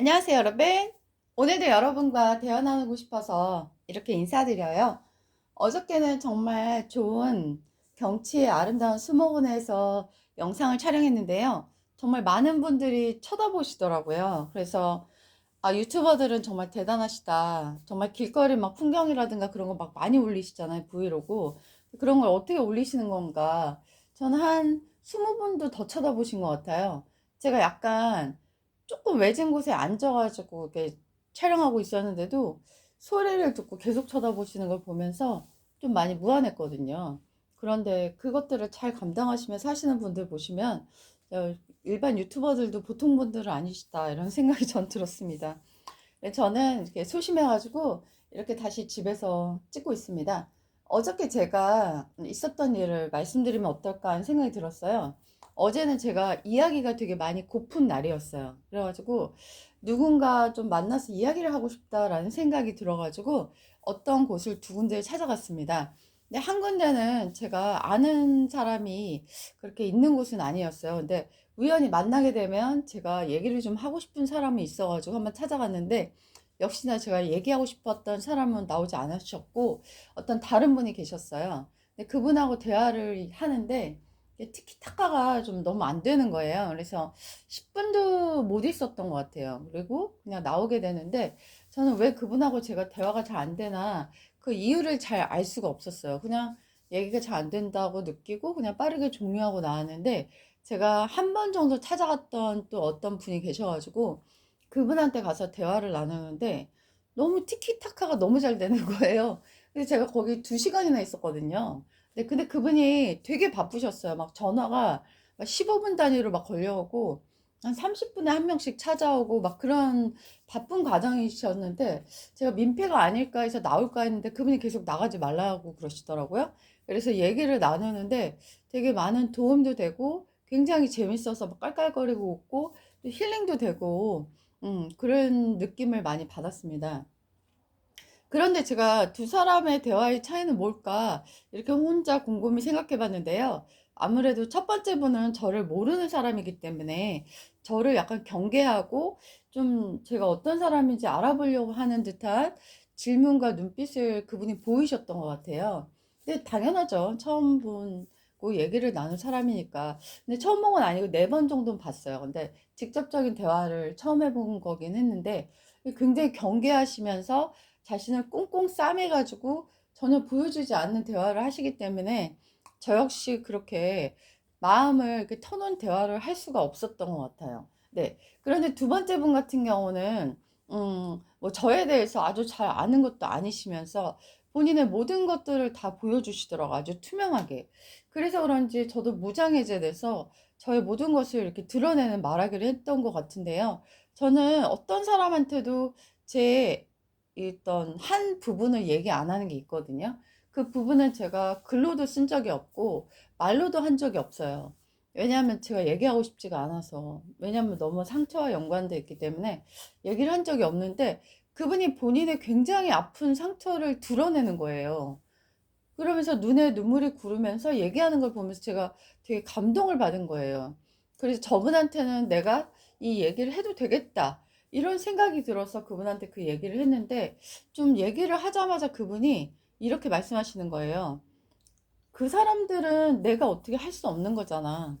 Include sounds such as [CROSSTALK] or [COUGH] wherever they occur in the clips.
안녕하세요, 여러분. 오늘도 여러분과 대화 나누고 싶어서 이렇게 인사드려요. 어저께는 정말 좋은 경치의 아름다운 수목원에서 영상을 촬영했는데요. 정말 많은 분들이 쳐다보시더라고요. 그래서 아, 유튜버들은 정말 대단하시다. 정말 길거리 막 풍경이라든가 그런 거 막 많이 올리시잖아요, 브이로그. 그런 걸 어떻게 올리시는 건가? 저는 한 20분도 더 쳐다보신 것 같아요. 제가 약간 조금 외진 곳에 앉아가지고 이렇게 촬영하고 있었는데도 소리를 듣고 계속 쳐다보시는 걸 보면서 좀 많이 무안했거든요. 그런데 그것들을 잘 감당하시면서 하시는 분들 보시면 어, 일반 유튜버들도 보통 분들은 아니시다 이런 [LAUGHS] 생각이 전 들었습니다. 네, 저는 이렇게 소심해가지고 이렇게 다시 집에서 찍고 있습니다. 어저께 제가 있었던 일을 말씀드리면 어떨까 하는 생각이 들었어요. 어제는 제가 이야기가 되게 많이 고픈 날이었어요. 그래가지고 누군가 좀 만나서 이야기를 하고 싶다라는 생각이 들어가지고 어떤 곳을 두 군데 찾아갔습니다. 근데 한 군데는 제가 아는 사람이 그렇게 있는 곳은 아니었어요. 근데 우연히 만나게 되면 제가 얘기를 좀 하고 싶은 사람이 있어가지고 한번 찾아갔는데 역시나 제가 얘기하고 싶었던 사람은 나오지 않으셨고 어떤 다른 분이 계셨어요. 근데 그분하고 대화를 하는데 티키타카가 좀 너무 안 되는 거예요. 그래서 10분도 못 있었던 것 같아요. 그리고 그냥 나오게 되는데 저는 왜 그분하고 제가 대화가 잘 안 되나 그 이유를 잘 알 수가 없었어요. 그냥 얘기가 잘 안 된다고 느끼고 그냥 빠르게 종료하고 나왔는데 제가 한 번 정도 찾아갔던 또 어떤 분이 계셔가지고 그분한테 가서 대화를 나누는데 너무 티키타카가 너무 잘 되는 [LAUGHS] 거예요. 그래서 제가 거기 두 시간이나 있었거든요. 네, 근데 그분이 되게 바쁘셨어요. 막 전화가 막 15분 단위로 막 걸려오고 한 30분에 한 명씩 찾아오고 막 그런 바쁜 과정이셨는데 제가 민폐가 아닐까 해서 나올까 했는데 그분이 계속 나가지 말라고 그러시더라고요. 그래서 얘기를 나누는데 되게 많은 도움도 되고 굉장히 재밌어서 막 깔깔거리고 웃고 또 힐링도 되고 음, 그런 느낌을 많이 받았습니다. 그런데 제가 두 사람의 대화의 차이는 뭘까? 이렇게 혼자 곰곰이 생각해 봤는데요. 아무래도 첫 번째 분은 저를 모르는 사람이기 때문에 저를 약간 경계하고 좀 제가 어떤 사람인지 알아보려고 하는 듯한 질문과 눈빛을 그분이 보이셨던 것 같아요. 근데 당연하죠. 처음 보고 얘기를 나눌 사람이니까. 근데 처음 본 건 아니고 네 번 정도는 봤어요. 근데 직접적인 대화를 처음 해본 거긴 했는데 굉장히 경계하시면서 자신을 꽁꽁 싸매가지고 전혀 보여주지 않는 대화를 하시기 때문에 저 역시 그렇게 마음을 이렇게 터놓은 대화를 할 수가 없었던 것 같아요. 네. 그런데 두 번째 분 같은 경우는, 음, 뭐 저에 대해서 아주 잘 아는 것도 아니시면서 본인의 모든 것들을 다 보여주시더라고요. 아주 투명하게. 그래서 그런지 저도 무장해제돼서 저의 모든 것을 이렇게 드러내는 말하기를 했던 것 같은데요. 저는 어떤 사람한테도 제 있던 한 부분을 얘기 안 하는 게 있거든요. 그 부분은 제가 글로도 쓴 적이 없고 말로도 한 적이 없어요. 왜냐하면 제가 얘기하고 싶지가 않아서. 왜냐하면 너무 상처와 연관돼 있기 때문에 얘기를 한 적이 없는데 그분이 본인의 굉장히 아픈 상처를 드러내는 거예요. 그러면서 눈에 눈물이 구르면서 얘기하는 걸 보면서 제가 되게 감동을 받은 거예요. 그래서 저분한테는 내가 이 얘기를 해도 되겠다. 이런 생각이 들어서 그분한테 그 얘기를 했는데 좀 얘기를 하자마자 그분이 이렇게 말씀하시는 거예요. 그 사람들은 내가 어떻게 할 수 없는 거잖아.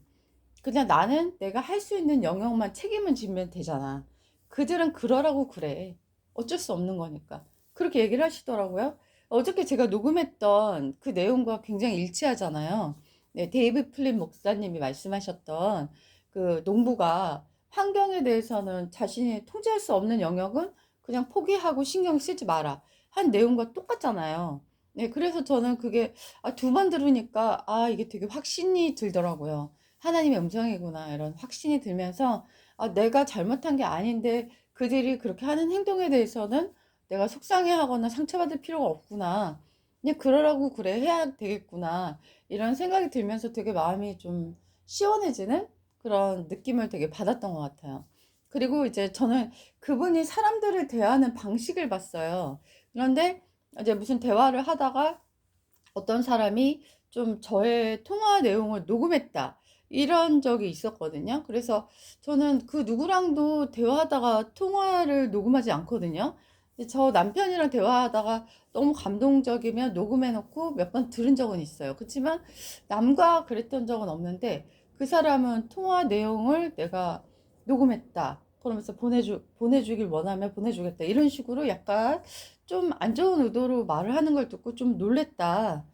그냥 나는 내가 할 수 있는 영역만 책임을 지면 되잖아. 그들은 그러라고 그래. 어쩔 수 없는 거니까. 그렇게 얘기를 하시더라고요. 어저께 제가 녹음했던 그 내용과 굉장히 일치하잖아요. 네, 데이브 플린 목사님이 말씀하셨던 그 농부가 환경에 대해서는 자신이 통제할 수 없는 영역은 그냥 포기하고 신경 쓰지 마라. 한 내용과 똑같잖아요. 네, 그래서 저는 그게 아, 두 번 들으니까 아, 이게 되게 확신이 들더라고요. 하나님의 음성이구나. 이런 확신이 들면서 아, 내가 잘못한 게 아닌데 그들이 그렇게 하는 행동에 대해서는 내가 속상해하거나 상처받을 필요가 없구나. 그냥 그러라고 그래 해야 되겠구나. 이런 생각이 들면서 되게 마음이 좀 시원해지는 그런 느낌을 되게 받았던 것 같아요. 그리고 이제 저는 그분이 사람들을 대하는 방식을 봤어요. 그런데 이제 무슨 대화를 하다가 어떤 사람이 좀 저의 통화 내용을 녹음했다. 이런 적이 있었거든요. 그래서 저는 그 누구랑도 대화하다가 통화를 녹음하지 않거든요. 저 남편이랑 대화하다가 너무 감동적이면 녹음해 놓고 몇 번 들은 적은 있어요. 그렇지만 남과 그랬던 적은 없는데 그 사람은 통화 내용을 내가 녹음했다. 그러면서 보내주, 보내주길 원하면 보내주겠다. 이런 식으로 약간 좀 안 좋은 의도로 말을 하는 걸 듣고 좀 놀랬다.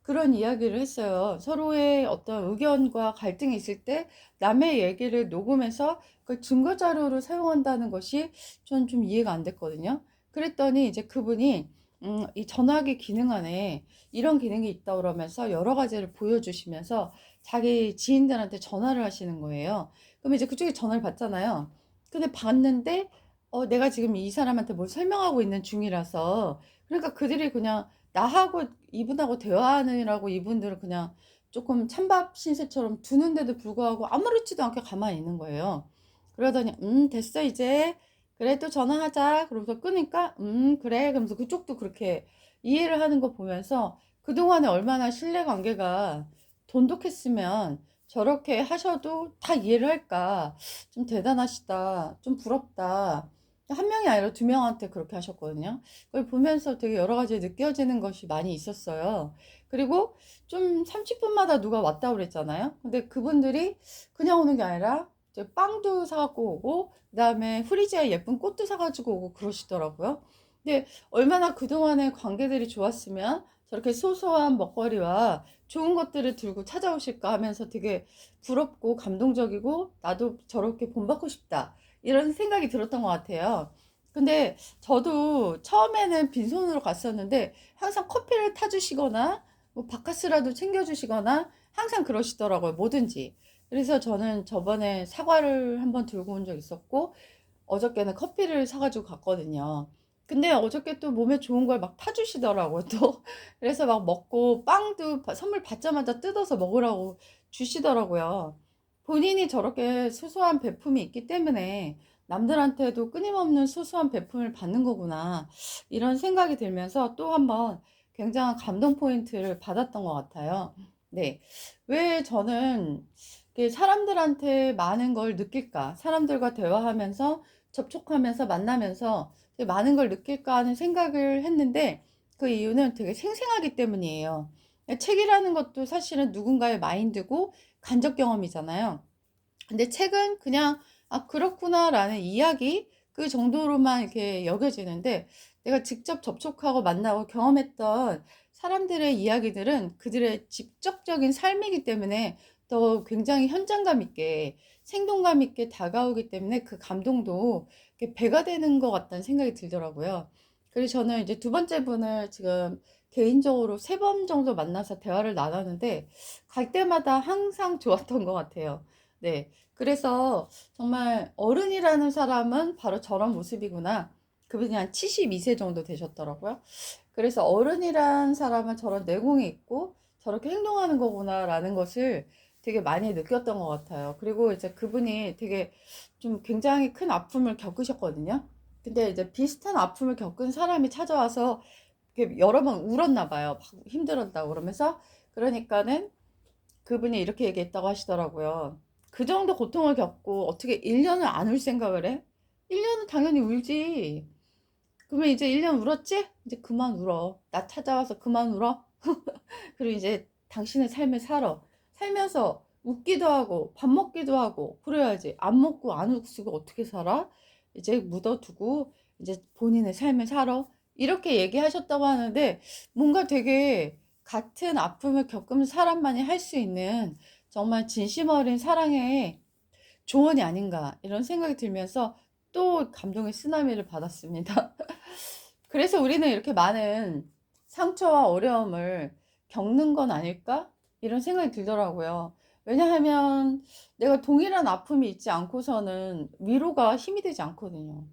그런 이야기를 했어요. 서로의 어떤 의견과 갈등이 있을 때 남의 얘기를 녹음해서 그 증거 자료로 사용한다는 것이 전좀 이해가 안 됐거든요. 그랬더니 이제 그분이 음, 이 전화기 기능 안에 이런 기능이 있다 그러면서 여러 가지를 보여주시면서 자기 지인들한테 전화를 하시는 거예요. 그럼 이제 그쪽에 전화를 받잖아요. 근데 봤는데 어, 내가 지금 이 사람한테 뭘 설명하고 있는 중이라서 그러니까 그들이 그냥 나하고 이분하고 대화하느라고 이분들은 그냥 조금 찬밥 신세처럼 두는데도 불구하고 아무렇지도 않게 가만히 있는 거예요. 그러더니 음 됐어 이제 그래 또 전화하자 그러면서 끄니까 음 그래 그러면서 그쪽도 그렇게 이해를 하는 거 보면서 그동안에 얼마나 신뢰 관계가 돈독했으면 저렇게 하셔도 다 이해를 할까 좀 대단하시다 좀 부럽다 한 명이 아니라 두 명한테 그렇게 하셨거든요. 그걸 보면서 되게 여러 가지 느껴지는 것이 많이 있었어요. 그리고 좀 30분마다 누가 왔다 그랬잖아요. 근데 그분들이 그냥 오는 게 아니라 빵도 사갖고 오고, 그 다음에 프리지에 예쁜 꽃도 사가지고 오고 그러시더라고요. 근데 얼마나 그동안의 관계들이 좋았으면 저렇게 소소한 먹거리와 좋은 것들을 들고 찾아오실까 하면서 되게 부럽고 감동적이고 나도 저렇게 본받고 싶다. 이런 생각이 들었던 것 같아요. 근데 저도 처음에는 빈손으로 갔었는데 항상 커피를 타주시거나 뭐 바카스라도 챙겨주시거나 항상 그러시더라고요. 뭐든지. 그래서 저는 저번에 사과를 한번 들고 온 적 있었고 어저께는 커피를 사가지고 갔거든요. 근데 어저께 또 몸에 좋은 걸 막 타주시더라고요, 또. [LAUGHS] 그래서 막 먹고 빵도 바- 선물 받자마자 뜯어서 먹으라고 주시더라고요. 본인이 저렇게 소소한 베품이 있기 때문에 남들한테도 끊임없는 소소한 베품을 받는 거구나. 이런 생각이 들면서 또 한번 굉장한 감동 포인트를 받았던 것 같아요. 네. 왜 저는 사람들한테 많은 걸 느낄까? 사람들과 대화하면서 접촉하면서 만나면서 많은 걸 느낄까 하는 생각을 했는데 그 이유는 되게 생생하기 때문이에요. 책이라는 것도 사실은 누군가의 마인드고 간접 경험이잖아요. 근데 책은 그냥 아 그렇구나라는 이야기 그 정도로만 이렇게 여겨지는데 내가 직접 접촉하고 만나고 경험했던 사람들의 이야기들은 그들의 직접적인 삶이기 때문에 더 굉장히 현장감 있게 생동감 있게 다가오기 때문에 그 감동도 배가 되는 것 같다는 생각이 들더라고요. 그래서 저는 이제 두 번째 분을 지금 개인적으로 세 번 정도 만나서 대화를 나눴는데 갈 때마다 항상 [LAUGHS] 좋았던 것 같아요. 네. 그래서 정말 어른이라는 사람은 바로 저런 모습이구나. 그분이 한 72세 정도 되셨더라고요. 그래서 어른이란 사람은 저런 내공이 있고 저렇게 행동하는 거구나라는 것을 되게 많이 느꼈던 것 같아요. 그리고 이제 그분이 되게 좀 굉장히 큰 아픔을 겪으셨거든요. 근데 이제 비슷한 아픔을 겪은 사람이 찾아와서 여러 번 울었나 봐요. 막 힘들었다고 그러면서 그러니까는 그분이 이렇게 얘기했다고 하시더라고요. 그 정도 고통을 겪고 어떻게 1년을 안 울 생각을 해? 1년은 당연히 울지. 그러면 이제 1년 울었지? 이제 그만 울어. 나 찾아와서 그만 울어. [LAUGHS] 그리고 이제 당신의 삶을 살아. 살면서 웃기도 하고 밥 먹기도 하고 그래야지. 안 먹고 안 웃고 어떻게 살아? 이제 묻어두고 이제 본인의 삶을 살아. 이렇게 얘기하셨다고 하는데 뭔가 되게 같은 아픔을 겪은 사람만이 할 수 있는 정말 진심 어린 사랑의 조언이 아닌가 이런 생각이 들면서 또 감동의 쓰나미를 받았습니다. [LAUGHS] 그래서 우리는 이렇게 많은 상처와 어려움을 겪는 건 아닐까? 이런 생각이 들더라고요. 왜냐하면 내가 동일한 아픔이 있지 않고서는 위로가 힘이 되지 않거든요.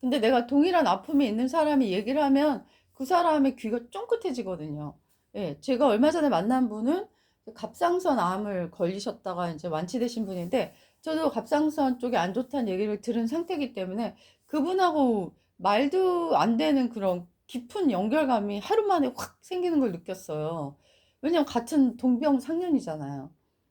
근데 내가 동일한 아픔이 있는 사람이 얘기를 하면 그 사람의 귀가 쫑긋해지거든요. 예, 제가 얼마 전에 만난 분은 갑상선 암을 걸리셨다가 이제 완치되신 분인데 저도 갑상선 쪽이 안 좋다는 얘기를 들은 상태이기 때문에 그분하고 말도 안 되는 그런 깊은 연결감이 하루 만에 확 생기는 걸 느꼈어요. 왜냐면 같은 동병상련이잖아요.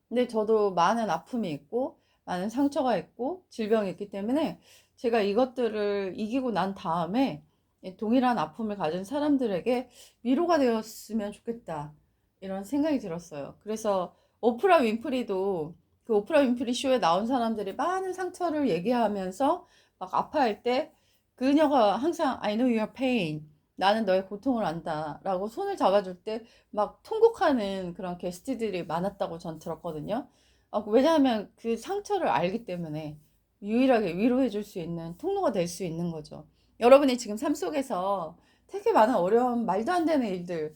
근데 저도 많은 아픔이 있고, 많은 상처가 있고, 질병이 있기 때문에 제가 이것들을 이기고 난 다음에 이 동일한 아픔을 가진 사람들에게 위로가 되었으면 좋겠다. 이런 생각이 들었어요. 그래서 오프라 윈프리도 그 오프라 윈프리 쇼에 나온 사람들이 많은 상처를 얘기하면서 막 아파할 때 그녀가 항상 I know your pain. 나는 너의 고통을 안다. 라고 손을 잡아줄 때 막 통곡하는 그런 게스트들이 많았다고 전 들었거든요. 아, 왜냐하면 그 상처를 알기 때문에 유일하게 위로해 줄 수 있는 통로가 될 수 있는 거죠. 여러분이 지금 삶 속에서 되게 많은 어려운 말도 안 되는 일들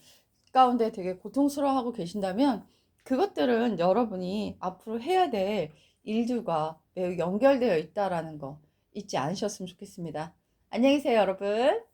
가운데 되게 고통스러워하고 계신다면 그것들은 여러분이 앞으로 해야 될 일들과 매우 연결되어 있다라는 거 잊지 않으셨으면 좋겠습니다. 안녕히 계세요, 여러분.